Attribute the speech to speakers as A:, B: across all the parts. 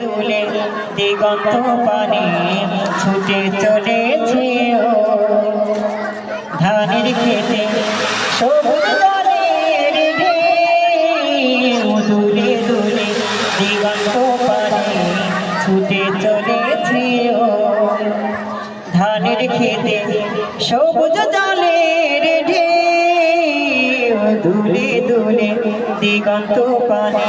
A: তুলে দিগন্ত পানি ছুটে চলেছে ও। ধানের খেতে সবুজ ধানের ঢেউ দূরে দিগন্ত পানে ছুটে চলেছে ও। ধানের খেতে সবুজ জলের ঢেউ দূরে দূরে দিগন্ত পানে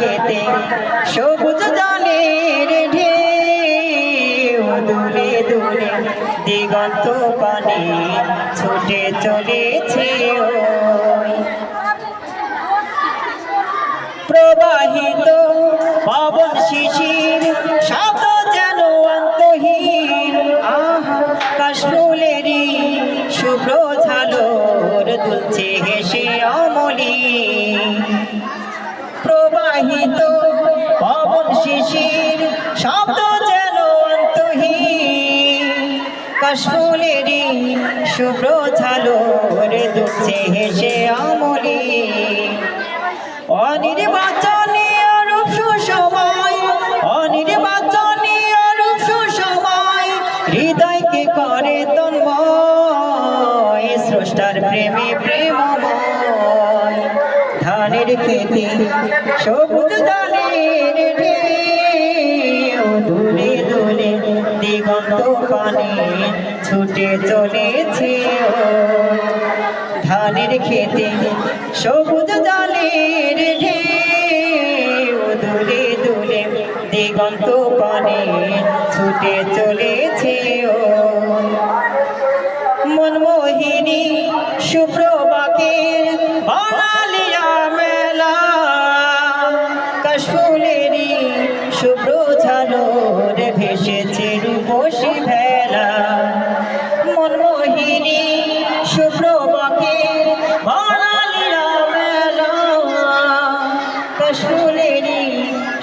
A: খেতে সবুজ জলের ঢেউ দূরে দূরে দিগন্ত পানে ছুটে চলেছে প্রবাহিত পবন শিশির শব্দ যেন অন্তহীন। আহা, কাশফুলেরই শুভ্র ঝালর দুলছে হেসে অমলি প্রবাহিত পবন শিশির, শব্দ যেন অন্তহীন। কাশফুলেরই শুভ্র ঝালর দুলছে হেসে অমলি। অনির্বাচনীয় রূপ সুসময় অনির্বাচনীয় রূপ সুসময়, হৃদয়কে করে তন্ময় স্রষ্টার প্রেমে প্রেমময়। ধানের খেতে, সবুজ ঢেউ, দূরে দূরে দিগন্ত পানে ছুটে চলেছে ধানের খেতে, সবুজ জলের ঢেউ, দূরে দূরে দিগন্ত পানে ছুটে চলেছে ও। কাশফুলেরই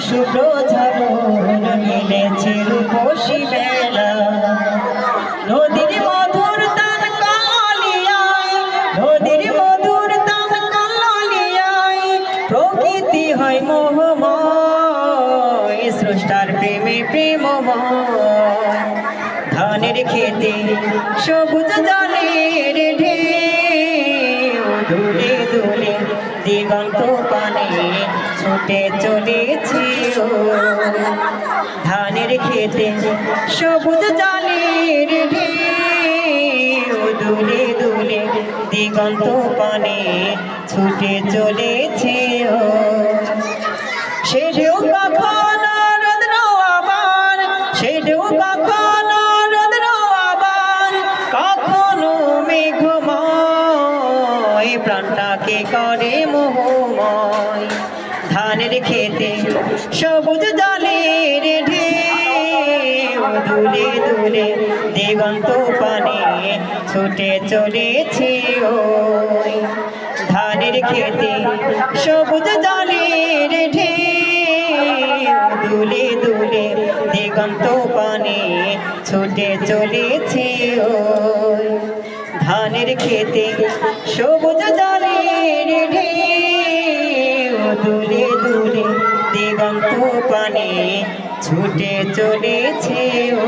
A: শুভ্র ঝালর মিলেছে রূপসী বেলা নদীর মধুর তান কালিয়ায়, নদীর মধুর তান কালিয়ায় প্রকৃতি হয় মোহময়, স্রষ্টার প্রেমে প্রেমময়। ধানের খেতে সবুজ জলের ঢেউ দূরে দূরে দিগন্ত পানে ছুটে চলেছে ধানের খেতে সবুজ জলের দূরে দূরে দিগন্ত পানে ছুটে চলেছে ও কখনো প্রাণটাকে করে মোহময়। ধানের খেতে সবুজ জলের ঢেউ দূরে দূরে দিগন্ত পানে ছুটে চলেছে ওই ধানের খেতে সবুজ জলের ঢেউ দুলে দুলে দিগন্ত পানে ছুটে চলেছে ওই ধানের খেতে সবুজ জলের ঢেউ দুলে দূরে দিগন্ত পানে ছুটে চলেছে ও।